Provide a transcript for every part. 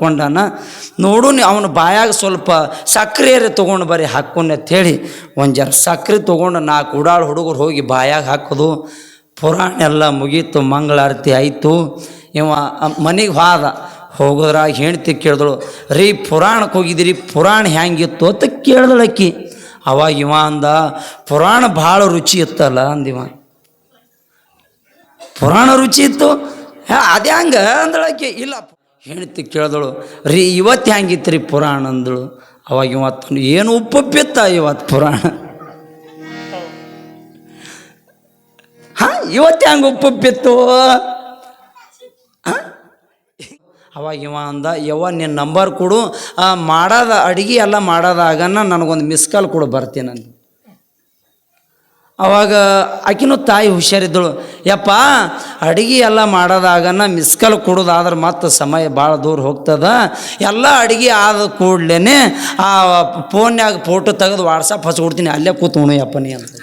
ಕೊಂಡಾನ ನೋಡು ಅವನು ಬಾಯಾಗ ಸ್ವಲ್ಪ ಸಕ್ರೆಯರೆ ತೊಗೊಂಡು ಬರೀ ಅಂತ ಹೇಳಿ ಒಂದು ಜರ ಸಕ್ರೆ ತೊಗೊಂಡು ನಾಲ್ಕು ಉಡಾಳು ಹುಡುಗರು ಹೋಗಿ ಬಾಯಾಗ ಹಾಕೋದು. ಪುರಾಣ ಎಲ್ಲ ಮುಗೀತು, ಮಂಗಳಾರತಿ ಆಯಿತು. ಇವ ಮನೆಗೆ ಹೋದ. ಹೋಗೋದ್ರಾಗ ಹೆಂಡ್ತಿ ಕೇಳಿದಳು, ರೀ ಪುರಾಣಕ್ಕೆ ಹೋಗಿದ್ದೀರಿ, ಪುರಾಣ ಹೆಂಗಿತ್ತು ಅಂತ ಕೇಳಿದಳು ಅಕ್ಕಿ ಅವಾಗ ಇವ ಅಂದ, ಪುರಾಣ ಭಾಳ ರುಚಿ ಇತ್ತಲ್ಲ? ಅಂದಿವ ಪುರಾಣ ರುಚಿ ಇತ್ತು? ಅದೇ ಹಂಗೆ ಅಂದಳಕ್ಕೆ ಇಲ್ಲ ಹೆಂಡತಿ ಕೇಳಿದಳು, ರೀ ಇವತ್ತು ಹೆಂಗಿತ್ತು ರೀ ಪುರಾಣ ಅಂದಳು. ಅವಾಗ ಇವತ್ತು ಏನು ಉಪ್ಪುಪ್ಪಿತ್ತ ಇವತ್ತು ಪುರಾಣ. ಹಾಂ, ಇವತ್ತು ಹೆಂಗೆ ಉಪ್ಪುಪ್ಪಿತ್ತು? ಅವಾಗ ಇವ ಅಂದ, ಯವ್ವ ನಿನ್ನ ನಂಬರ್ ಕೊಡು. ಮಾಡೋದ ಅಡುಗೆ ಎಲ್ಲ ಮಾಡೋದಾಗನ ನನಗೊಂದು ಮಿಸ್ ಕಾಲ್ ಕೊಡು, ಬರ್ತೀನಿ ನಾನು ಅವಾಗ ಆಕಿನೂ ತಾಯಿ ಹುಷಾರಿದ್ದಳು. ಯಪ್ಪ, ಅಡುಗೆ ಎಲ್ಲ ಮಾಡೋದಾಗನ ಮಿಸ್ಕಲ್ ಕೊಡೋದಾದ್ರೆ ಮತ್ತು ಸಮಯ ಭಾಳ ದೂರ ಹೋಗ್ತದ. ಎಲ್ಲ ಅಡುಗೆ ಆದ ಕೂಡಲೇ ಆ ಫೋನ್ಯಾಗ ಫೋಟೋ ತೆಗೆದು ವಾಟ್ಸಪ್ ಹಚ್ಕೊಡ್ತೀನಿ, ಅಲ್ಲೇ ಕೂತ್ಕೊಣು ಯಪ್ಪ ನೀ ಅಂತ?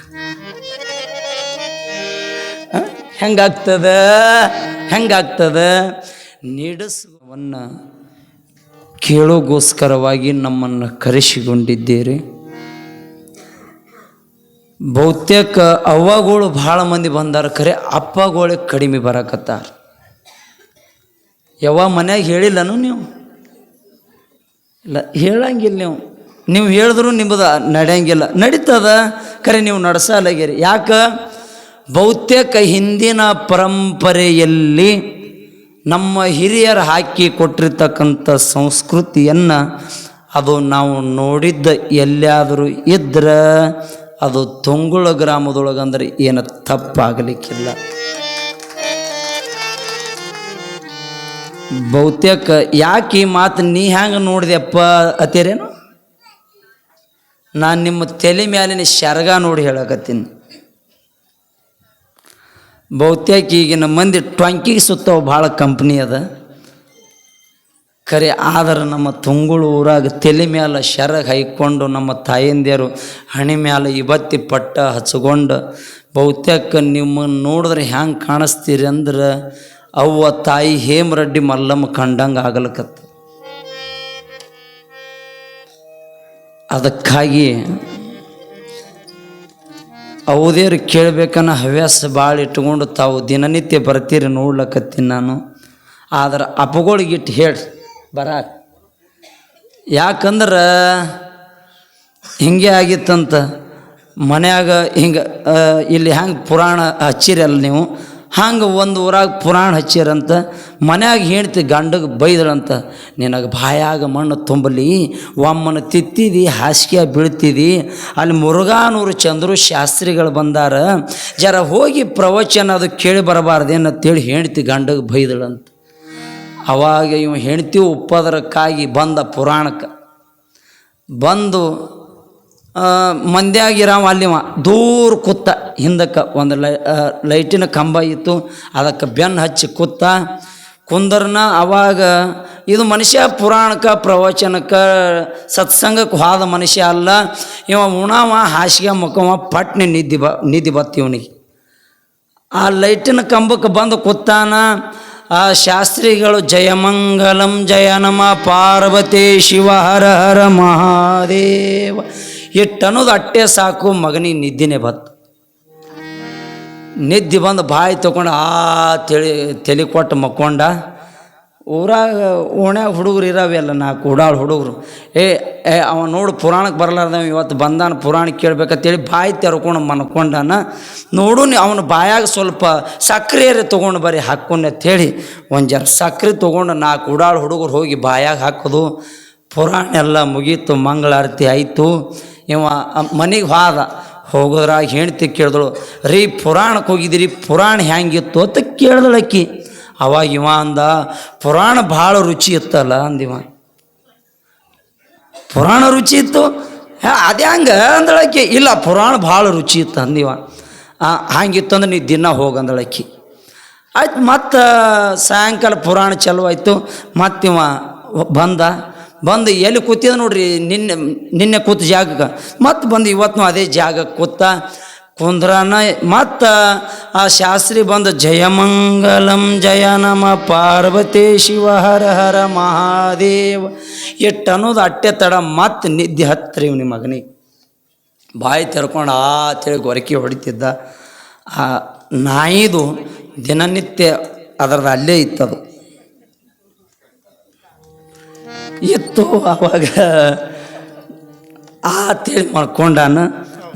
ಹೆಂಗಾಗ್ತದ? ಹೆಂಗಾಗ್ತದ? ನೀಡಸುವನ್ನ ಕೇಳೋಗೋಸ್ಕರವಾಗಿ ನಮ್ಮನ್ನು ಕರೆಸಿಕೊಂಡಿದ್ದೀರಿ. ಬಹುತೇಕ ಅವ್ವಗಳು ಭಾಳ ಮಂದಿ ಬಂದಾರ ಖರೆ, ಅಪ್ಪಗಳು ಕಡಿಮೆ ಬರಕತ್ತಾರ. ಯಾವ ಮನ್ಯಾಗ ಹೇಳಿಲ್ಲನು ನೀವು? ಇಲ್ಲ, ಹೇಳಂಗಿಲ್ಲ ನೀವು. ನೀವು ಹೇಳಿದ್ರು ನಿಮ್ಮದು ನಡೆಯಂಗಿಲ್ಲ. ನಡೀತದ? ಖರೆ, ನೀವು ನಡೆಸಲಾಗಿರಿ ಯಾಕೆ? ಬಹುತೇಕ ಹಿಂದಿನ ಪರಂಪರೆಯಲ್ಲಿ ನಮ್ಮ ಹಿರಿಯರು ಹಾಕಿ ಕೊಟ್ಟಿರ್ತಕ್ಕಂಥ ಸಂಸ್ಕೃತಿಯನ್ನು ಅದು ನಾವು ನೋಡಿದ್ದ ಎಲ್ಲಿಯಾದರೂ ಇದ್ರೆ ಅದು ತೊಂಗುಳ ಗ್ರಾಮದೊಳಗಂದ್ರೆ ಏನು ತಪ್ಪಾಗಲಿಕ್ಕಿಲ್ಲ. ಬಹುತೇಕ ಯಾಕೆ ಈ ಮಾತು ನೀ ಹ್ಯಾಂಗೆ ನೋಡಿದೆಪ್ಪ ಅತ್ತೇರೇನು? ನಾನು ನಿಮ್ಮ ತಲೆ ಮ್ಯಾಲಿನ ಶರ್ಗ ನೋಡಿ ಹೇಳಕತ್ತೀನಿ. ಬಹುತೇಕ ಈಗಿನ ಮಂದಿ ಟ್ವಂಕಿಗೆ ಸುತ್ತವು ಭಾಳ ಕಂಪ್ನಿ ಅದ. ಖರೆ ಆದ್ರೆ ನಮ್ಮ ತುಂಗುಳು ಊರಾಗ ತಲೆ ಮ್ಯಾಲ ಶರ ಹೈಕೊಂಡು ನಮ್ಮ ತಾಯಂದಿಯರು ಹಣೆ ಮ್ಯಾಲ ಇವತ್ತಿ ಪಟ್ಟ ಹಚ್ಕೊಂಡು ಬಹುತೇಕ ನಿಮ್ಮನ್ನು ನೋಡಿದ್ರೆ ಹ್ಯಾಂಗೆ ಕಾಣಿಸ್ತೀರಿ ಅಂದ್ರೆ ಅವ್ವ ತಾಯಿ ಹೇಮರೆಡ್ಡಿ ಮಲ್ಲಮ್ಮ ಕಂಡಂಗೆ ಆಗಲಕತ್ತ. ಅದಕ್ಕಾಗಿ ಅವದೇರು ಕೇಳಬೇಕನ್ನ ಹವ್ಯಾಸ ಭಾಳ ಇಟ್ಕೊಂಡು ತಾವು ದಿನನಿತ್ಯ ಬರ್ತೀರಿ ನೋಡ್ಲಕತ್ತೀನಿ ನಾನು. ಆದ್ರೆ ಅಪಗಳಿಗಿಟ್ಟು ಹೇಳಿ ಬರಾಕ. ಯಾಕಂದ್ರೆ ಹಿಂಗೆ ಆಗಿತ್ತಂತ ಮನ್ಯಾಗ ಹಿಂಗೆ ಇಲ್ಲಿ ಹ್ಯಾಂಗೆ ಪುರಾಣ ಹಚ್ಚಿರಲ್ಲ ನೀವು? ಹಂಗೆ ಒಂದು ಊರಾಗ ಪುರಾಣ ಹಚ್ಚಿರಂತ, ಮನ್ಯಾಗ ಹೇಳ್ತಿ ಗಂಡಗೆ ಬೈದಳಂತ, ನಿನಗೆ ಬಾಯಾಗ ಮಣ್ಣು ತುಂಬಲಿ, ಒಮ್ಮನ ತಿತ್ತಿದಿ, ಹಾಸಿಗೆ ಬೀಳ್ತಿದಿ, ಅಲ್ಲಿ ಮುರುಘಾನೂರು ಚಂದ್ರು ಶಾಸ್ತ್ರಿಗಳು ಬಂದಾರ, ಜರ ಹೋಗಿ ಪ್ರವಚನ ಅದು ಕೇಳಿ ಬರಬಾರ್ದೇನಂತೇಳಿ ಹೇಳ್ತಿ ಗಂಡಗೆ ಬೈದಳಂತ. ಅವಾಗ ಇವ ಹೆಂಡ್ತಿ ಉಪ್ಪದ್ರಕ್ಕಾಗಿ ಬಂದ ಪುರಾಣಕ್ಕೆ. ಬಂದು ಮಂದ್ಯಾಗಿರಾವ ಅಲ್ಲಿವ. ದೂರ ಕೂತ ಹಿಂದಕ್ಕೆ ಒಂದು ಲೈ ಲೈಟಿನ ಕಂಬ ಇತ್ತು. ಅದಕ್ಕೆ ಬೆನ್ನು ಹಚ್ಚಿ ಕುತ್ತ. ಕುಂದರ್ನ ಅವಾಗ ಇದು ಮನುಷ್ಯ ಪುರಾಣಕ್ಕೆ, ಪ್ರವಚನಕ್ಕೆ, ಸತ್ಸಂಗಕ್ಕೆ ಹೋದ ಮನುಷ್ಯ ಅಲ್ಲ. ಇವ ಉಣವ, ಹಾಸಿಗೆ, ಮುಖವ, ಪಟ್ನೆ ನಿದ್ದಿ ಬ, ನಿದ್ದಿ ಬತ್ತಿ ಇವನಿಗೆ. ಆ ಲೈಟಿನ ಕಂಬಕ್ಕೆ ಬಂದು ಕೂತಾನ ಆ ಶಾಸ್ತ್ರಿಗಳು ಜಯಮಂಗಲಂ ಜಯ ನಮ ಪಾರ್ವತಿ ಶಿವ ಹರ ಹರ ಮಹಾದೇವ. ಇಟ್ಟನ್ನೋದು ಅಟ್ಟೆ ಸಾಕು ಮಗನಿಗೆ ನಿದ್ದಿನೇ ಬತ್ತು ನಿದ್ದೆ ಬಂದು ಬಾಯಿ ತೊಗೊಂಡು ಆ ತಳಿ ತಲೆ ಕೊಟ್ಟು ಮಕ್ಕೊಂಡ ಊರಾಗ ಓಣ್ಯಾಗ ಹುಡುಗರು ಇರಾವೆಲ್ಲ ನಾಲ್ಕು ಕೂಡಾಳು ಹುಡುಗರು. ಏ ಏ, ಅವ ನೋಡು ಪುರಾಣಕ್ಕೆ ಬರಲಾರ್ದ ಇವತ್ತು ಬಂದಾನ ಪುರಾಣ ಕೇಳ್ಬೇಕಂತೇಳಿ ಬಾಯಿ ತೆರ್ಕೊಂಡು ಮನ್ಕೊಂಡಾನ. ನೋಡು ನೀ ಅವನ ಬಾಯಾಗ ಸ್ವಲ್ಪ ಸಕ್ಕರೆ ತೊಗೊಂಡು ಬರೀ ಹಾಕ್ಕೊಂಡೆ ಅಂತೇಳಿ ಒಂದು ಜರ ಸಕ್ರೆ ತೊಗೊಂಡು ನಾಲ್ಕು ಕೂಡಾಳು ಹುಡುಗರು ಹೋಗಿ ಬಾಯಾಗ ಹಾಕೋದು. ಪುರಾಣ ಎಲ್ಲ ಮುಗೀತು, ಮಂಗಳಾರತಿ ಆಯಿತು. ಇವ ಮನೆಗೆ ಹೋದ ಹೋಗೋದ್ರಾಗ ಹೆಂಡ್ತಿ ಕೇಳಿದಳು, ರೀ ಪುರಾಣಕ್ಕೆ ಹೋಗಿದ್ದೀರಿ ಪುರಾಣ ಹೆಂಗಿತ್ತು ಅಂತ ಕೇಳಿದಳು ಅವಾಗ ಇವ ಅಂದ, ಪುರಾಣ ಭಾಳ ರುಚಿ ಇತ್ತಲ್ಲ ಅಂದಿವ ಪುರಾಣ ರುಚಿ ಇತ್ತು? ಅದೇ ಹಂಗೆ ಅಂದಳಕ್ಕಿ, ಇಲ್ಲ, ಪುರಾಣ ಭಾಳ ರುಚಿ ಇತ್ತು ಅಂದಿವ ಹಂಗಿತ್ತು ಅಂದ್ರೆ ನೀ ದಿನ ಹೋಗಂದಳಕ್ಕಿ ಆಯ್ತು, ಮತ್ತು ಸಾಯಂಕಾಲ ಪುರಾಣ ಚಲೋ ಆಯಿತು. ಮತ್ತಿವ ಬಂದ, ಬಂದು ಎಲ್ಲಿ ಕೂತಿದ ನೋಡ್ರಿ, ನಿನ್ನೆ ನಿನ್ನೆ ಕೂತ ಜಾಗಕ್ಕೆ. ಮತ್ತೆ ಬಂದು ಇವತ್ತು ಅದೇ ಜಾಗಕ್ಕೆ ಕೂತ. ಕುಂದ್ರನ ಮತ್ತು ಆ ಶಾಸ್ತ್ರಿ ಬಂದು ಜಯಮಂಗಲಂ ಜಯ ನಮ ಪಾರ್ವತಿ ಶಿವ ಹರ ಹರ ಮಹಾದೇವ. ಎಟ್ಟು ಅನ್ನೋದು ಅಟ್ಟೆ ತಡ ಮತ್ತೆ ನಿದ್ದೆ ಹತ್ತಿರಿ ನಿಮ್ಮ ಮಗನಿಗೆ. ಬಾಯಿ ತೆರ್ಕೊಂಡು ಆ ತಿಳಿ ಗೊರಕಿ ಹೊಡಿತಿದ್ದ. ಆ ನಾಯಿದು ದಿನನಿತ್ಯ ಅದರದ್ದು ಅಲ್ಲೇ ಇತ್ತದು. ಇತ್ತು ಆವಾಗ ಆ ತಿಳಿ ಮಾಡ್ಕೊಂಡಾನ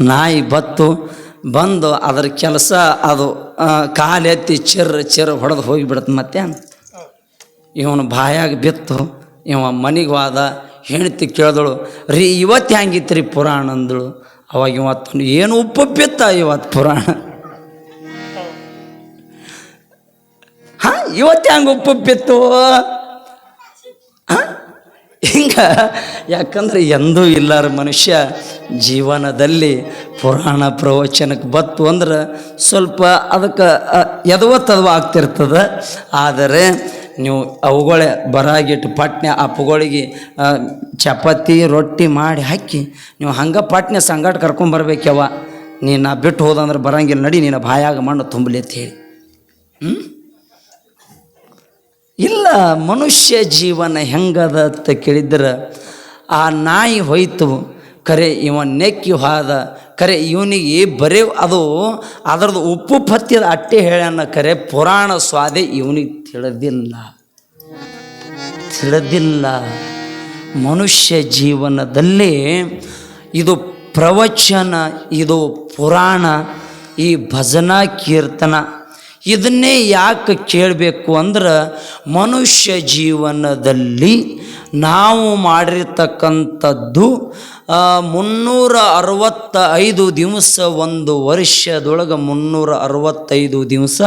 ನಾಯಿ ಬತ್ತು ಬಂದು ಅದರ ಕೆಲಸ ಅದು ಕಾಲೆತ್ತಿ ಚಿರ್ ಚಿರ್ ಹೊಡೆದು ಹೋಗಿಬಿಡತ್ತೆ ಮತ್ತೆ. ಇವನು ಬಾಯಾಗ ಬಿತ್ತು, ಇವ ಮನೆಗೆ ಹೋದ, ಹೆಂಡ್ತಿ ಕೇಳಿದಳು, ರೀ ಇವತ್ತು ಹೆಂಗಿತ್ತು ರೀ ಪುರಾಣ ಅಂದಳು. ಅವಾಗ ಇವತ್ತು ಏನು ಉಪ್ಪುಪ್ಪಿತ್ತ ಇವತ್ತು ಪುರಾಣ? ಹಾಂ ಇವತ್ತು ಹೆಂಗೆ ಉಪ್ಪುಪ್ಪಿತ್ತು ಹಿಂಗ, ಯಾಕಂದ್ರೆ ಎಂದೂ ಇಲ್ಲಾರ ಮನುಷ್ಯ ಜೀವನದಲ್ಲಿ ಪುರಾಣ ಪ್ರವಚನಕ್ಕೆ ಬತ್ತು ಅಂದ್ರೆ ಸ್ವಲ್ಪ ಅದಕ್ಕೆ ಎದವತ್ತದವ ಆಗ್ತಿರ್ತದೆ. ಆದರೆ ನೀವು ಅವುಗಳೇ ಬರಾಗಿಟ್ಟು ಪಟ್ನೆ ಅಪ್ಪಗಳಿಗೆ ಚಪಾತಿ, ರೊಟ್ಟಿ ಮಾಡಿ ಹಾಕಿ, ನೀವು ಹಂಗೆ ಪಟ್ನೆ ಸಂಗಾಟ ಕರ್ಕೊಂಬರ್ಬೇಕ್ಯವ ನೀನು ನಾ ಬಿಟ್ಟು ಹೋದಂದ್ರೆ ಬರಂಗಿಲ್ಲ, ನಡಿ ನೀನು ಬಾಯಾಗ ಮಣ್ಣು ತುಂಬಲಿ ಅಂತ ಹೇಳಿ. ಇಲ್ಲ, ಮನುಷ್ಯ ಜೀವನ ಹೆಂಗದ ಅಂತ ಕೇಳಿದ್ರೆ, ಆ ನಾಯಿ ಹೋಯ್ತು, ಕರೆ ಇವ ನೆಕ್ಕಿ ಹೋದ ಕರೆ ಇವನಿಗೆ ಬರೀ ಅದು ಅದರದ್ದು ಉಪ್ಪು ಪಥ್ಯದ ಅಟ್ಟೆ ಹೇಳ್ಯಾನ ಕರೆ ಪುರಾಣ ಸ್ವಾದೆ ಇವನಿಗೆ ತಿಳಿದಿಲ್ಲ. ತಿಳಿದಿಲ್ಲ. ಮನುಷ್ಯ ಜೀವನದಲ್ಲಿ ಇದು ಪ್ರವಚನ, ಇದು ಪುರಾಣ, ಈ ಭಜನಾ ಕೀರ್ತನ ಇದನ್ನೇ ಯಾಕೆ ಕೇಳಬೇಕು ಅಂದ್ರೆ ಮನುಷ್ಯ ಜೀವನದಲ್ಲಿ ನಾವು ಮಾಡಿರ್ತಕ್ಕಂಥದ್ದು ಮುನ್ನೂರ ಅರವತ್ತ ಐದು ದಿವಸ ಒಂದು ವರ್ಷದೊಳಗೆ ಮುನ್ನೂರ ಅರವತ್ತೈದು ದಿವಸ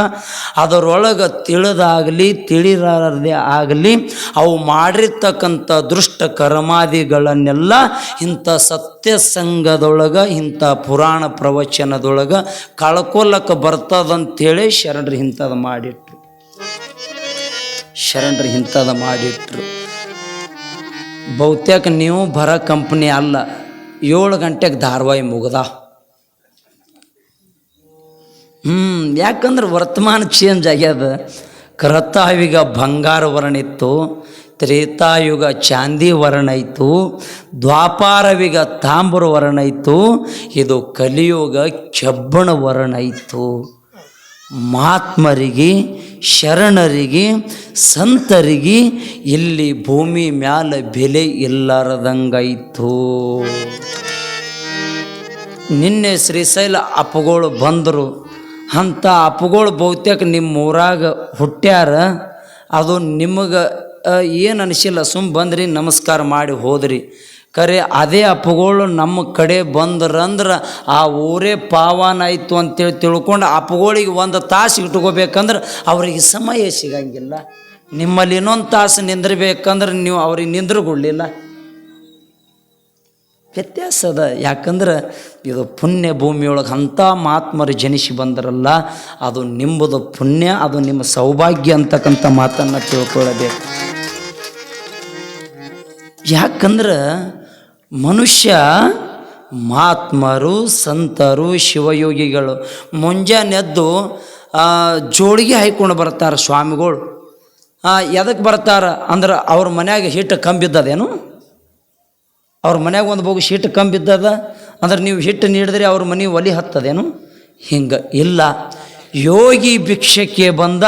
ಅದರೊಳಗೆ ತಿಳಿದಾಗಲಿ ತಿಳಿಲಾರದೆ ಆಗಲಿ, ಅವು ಮಾಡಿರ್ತಕ್ಕಂಥ ದುಷ್ಟ ಕರ್ಮಾದಿಗಳನ್ನೆಲ್ಲ ಇಂಥ ಸತ್ಯಸಂಗದೊಳಗೆ, ಇಂಥ ಪುರಾಣ ಪ್ರವಚನದೊಳಗೆ ಕಳ್ಕೊಲಕ್ಕೆ ಬರ್ತದಂತೇಳಿ ಶರಣರು ಇಂಥದ್ದು ಮಾಡಿಟ್ರು. ಶರಣರು ಇಂಥದ್ದು ಮಾಡಿಟ್ರು. ಬಹುತೇಕ ನೀವು ಬರೋ ಕಂಪ್ನಿ ಅಲ್ಲ. ಏಳು ಗಂಟೆಗೆ ಧಾರಾವಾಹಿ ಮುಗ್ದ. ಹ್ಞೂ ಯಾಕಂದ್ರೆ ವರ್ತಮಾನ ಚೇಂಜ್ ಆಗ್ಯದ. ಕ್ರತಾಯುಗ ಬಂಗಾರ ವರ್ಣ ಇತ್ತು ತ್ರೇತಾಯುಗ ಚಾಂದಿ ವರ್ಣ ಇತ್ತು ದ್ವಾಪಾರವಿಗ ತಾಮ್ರ ವರ್ಣ ಇತ್ತು ಇದು ಕಲಿಯುಗ ಕೆಬ್ಬಣ ವರ್ಣ ಇತ್ತು ಮಹಾತ್ಮರಿಗೆ ಶರಣರಿಗೆ, ಸಂತರಿಗೆ, ಇಲ್ಲಿ ಭೂಮಿ ಮ್ಯಾಲ ಬೆಲೆ ಇಲ್ಲಾರದಂಗಾಯಿತು. ನಿನ್ನೆ ಶ್ರೀಶೈಲ ಅಪ್ಪಗಳು ಬಂದರು. ಅಂಥ ಅಪ್ಪಗಳು ಬಹುತೇಕ ನಿಮ್ಮ ಊರಾಗ ಹುಟ್ಟ್ಯಾರ. ಅದು ನಿಮಗೆ ಏನು ಅನಿಸಿಲ್ಲ. ಸುಮ್ಮ ಬಂದ್ರಿ, ನಮಸ್ಕಾರ ಮಾಡಿ ಹೋದ್ರಿ. ಖರೆ ಅದೇ ಅಪ್ಪಗಳು ನಮ್ಮ ಕಡೆ ಬಂದ್ರಂದ್ರೆ ಆ ಊರೇ ಪಾವನ ಆಯಿತು ಅಂತೇಳಿ ತಿಳ್ಕೊಂಡು ಅಪ್ಪಗಳಿಗೆ ಒಂದು ತಾಸು ಇಟ್ಕೋಬೇಕಂದ್ರೆ ಅವರಿಗೆ ಸಮಯ ಸಿಗಂಗಿಲ್ಲ. ನಿಮ್ಮಲ್ಲಿ ಇನ್ನೊಂದು ತಾಸು ನಿಂದಿರ್ಬೇಕಂದ್ರೆ ನೀವು ಅವ್ರಿಗೆ ನಿಂದ್ರಗೊಳ್ಳಿಲ್ಲ. ವ್ಯತ್ಯಾಸ ಅದ. ಯಾಕಂದ್ರೆ ಇದು ಪುಣ್ಯ ಭೂಮಿಯೊಳಗೆ ಅಂಥ ಮಹಾತ್ಮರು ಜನಿಸಿ ಬಂದರಲ್ಲ, ಅದು ನಿಂಬುದು ಪುಣ್ಯ, ಅದು ನಿಮ್ಮ ಸೌಭಾಗ್ಯ ಅಂತಕ್ಕಂಥ ಮಾತನ್ನು ತಿಳ್ಕೊಳ್ಳಬೇಕು ಯಾಕಂದ್ರೆ ಮನುಷ್ಯ ಮಹಾತ್ಮರು ಸಂತರು, ಶಿವಯೋಗಿಗಳು. ಮುಂಜಾನೆದ್ದು ಜೋಳಿಗೆ ಹಾಯ್ಕೊಂಡು ಬರ್ತಾರೆ ಸ್ವಾಮಿಗಳು. ಎದಕ್ಕೆ ಬರ್ತಾರೆ? ಅಂದ್ರೆ ಅವ್ರ ಮನ್ಯಾಗ ಹಿಟ್ಟು ಕಂಬಿದ್ದದೇನು ಅವ್ರ ಮನ್ಯಾಗ ಒಂದು ಬೋಗು ಹಿಟ್ಟು ಕಂಬಿದ್ದದ ಅಂದ್ರೆ ನೀವು ಹಿಟ್ಟು ನೀಡಿದ್ರೆ ಅವ್ರ ಮನೆ ಒಲಿ ಹತ್ತದೇನು? ಹಿಂಗೆ. ಇಲ್ಲ. ಯೋಗಿ ಭಿಕ್ಷಕ್ಕೆ ಬಂದ,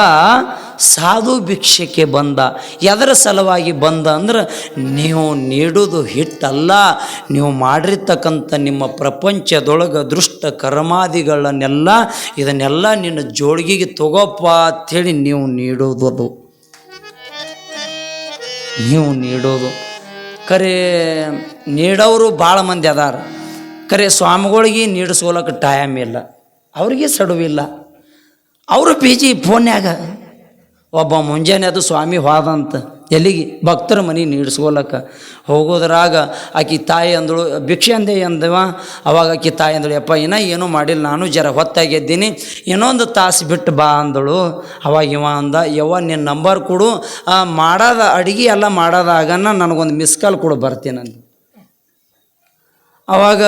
ಸಾಧು ಭಿಕ್ಷಕ್ಕೆ ಬಂದ. ಎದರ ಸಲುವಾಗಿ ಬಂದ ಅಂದ್ರೆ, ನೀವು ನೀಡೋದು ಹಿಟ್ಟಲ್ಲ. ನೀವು ಮಾಡಿರ್ತಕ್ಕಂಥ ನಿಮ್ಮ ಪ್ರಪಂಚದೊಳಗೆ ದೃಷ್ಟ ಕರ್ಮಾದಿಗಳನ್ನೆಲ್ಲ, ಇದನ್ನೆಲ್ಲ ನಿನ್ನ ಜೋಳಿಗೆಗೆ ತಗೋಪ್ಪ ಅಂಥೇಳಿ ನೀವು ನೀಡೋದು ಅದು. ನೀವು ನೀಡೋದು ಕರೆ, ನೀಡೋರು ಭಾಳ ಮಂದಿ ಅದಾರ. ಕರೆ ಸ್ವಾಮಿಗಳಿಗೆ ನೀಡಿಸ್ಕೊಳಕ್ಕೆ ಟೈಮ್ ಇಲ್ಲ. ಅವ್ರಿಗೆ ಸಡುವಿಲ್ಲ. ಅವರು ಬಿಜಿ ಫೋನ್ಯಾಗ, ಒಬ್ಬ ಮುಂಜಾನೆ ಅದು ಸ್ವಾಮಿ ಹೋದಂತ, ಎಲ್ಲಿಗೆ? ಭಕ್ತರ ಮನೆ ನೀಡಿಸ್ಕೊಳಕ ಹೋಗೋದ್ರಾಗ ಆಕಿ ತಾಯಿ ಅಂದಳು, ಭಿಕ್ಷೆ ಅಂದೆ ಅಂದವ ಅವಾಗ ಆಕಿ ತಾಯಿ ಅಂದಳು, ಯಪ್ಪ, ಇನ್ನೂ ಏನೂ ಮಾಡಿಲ್ಲ, ನಾನು ಜರ ಹೊತ್ತಾಗಿದ್ದೀನಿ. ಇನ್ನೊಂದು ತಾಸು ಬಿಟ್ಟು ಬಾ ಅಂದಳು. ಅವಾಗ ಇವ ಅಂದ, ಯವ್ವ ನಿನ್ನ ನಂಬರ್ ಕೊಡು. ಮಾಡೋದ ಅಡುಗೆ ಎಲ್ಲ ಮಾಡೋದಾಗನ, ನನಗೊಂದು ಮಿಸ್ ಕಾಲ್ ಕೊಡು, ಬರ್ತೀನಿ ಅವಾಗ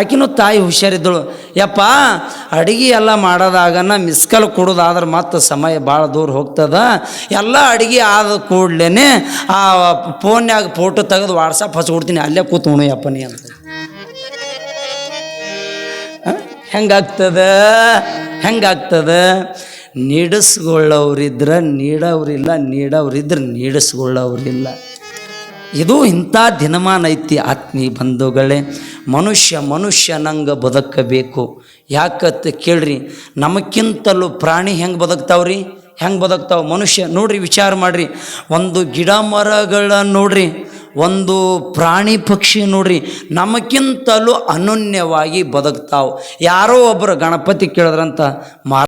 ಆಕಿನೂ ತಾಯಿ ಹುಷಾರಿದ್ದಳು. ಯಪ್ಪ, ಅಡಿಗೆ ಎಲ್ಲ ಮಾಡೋದಾಗನ ಮಿಸ್ಕಲ್ ಕೊಡೋದಾದ್ರೆ ಮತ್ತೆ ಸಮಯ ಭಾಳ ದೂರ ಹೋಗ್ತದ. ಎಲ್ಲ ಅಡುಗೆ ಆದ ಕೂಡಲೇ ಆ ಫೋನ್ಯಾಗ ಫೋಟೋ ತೆಗೆದು ವಾಟ್ಸಪ್ ಹಚ್ಕೊಡ್ತೀನಿ ಅಲ್ಲೇ ಕೂತ್ಕೊಣು ಯಪ್ಪ ನೀ ಅಂತ. ಹೆಂಗಾಗ್ತದ? ಹೆಂಗಾಗ್ತದ? ನೀಡಿಸ್ಕೊಳ್ಳೋರಿದ್ರೆ ನೀಡೋರಿಲ್ಲ ನೀಡೋರಿದ್ರೆ ನೀಡಿಸ್ಕೊಳ್ಳೋರಿಲ್ಲ ಇದು ಇಂಥ ದಿನಮಾನ ಐತಿ ಆತ್ಮೀಯ ಬಂಧುಗಳೇ. ಮನುಷ್ಯ ಮನುಷ್ಯನಂಗೆ ಬದುಕಬೇಕು. ಯಾಕತ್ತೆ ಕೇಳ್ರಿ, ನಮಕ್ಕಿಂತಲೂ ಪ್ರಾಣಿ ಹೆಂಗೆ ಬದುಕ್ತಾವ್ರಿ? ಹೆಂಗೆ ಬದುಕ್ತಾವ? ಮನುಷ್ಯ, ನೋಡ್ರಿ, ವಿಚಾರ ಮಾಡ್ರಿ. ಒಂದು ಗಿಡ ಮರಗಳ ನೋಡ್ರಿ, ಒಂದು ಪ್ರಾಣಿ ಪಕ್ಷಿ ನೋಡ್ರಿ, ನಮಕ್ಕಿಂತಲೂ ಅನನ್ಯವಾಗಿ ಬದುಕ್ತಾವ. ಯಾರೋ ಒಬ್ಬರು ಗಣಪತಿ ಕೇಳಿದ್ರಂತ ಮಾ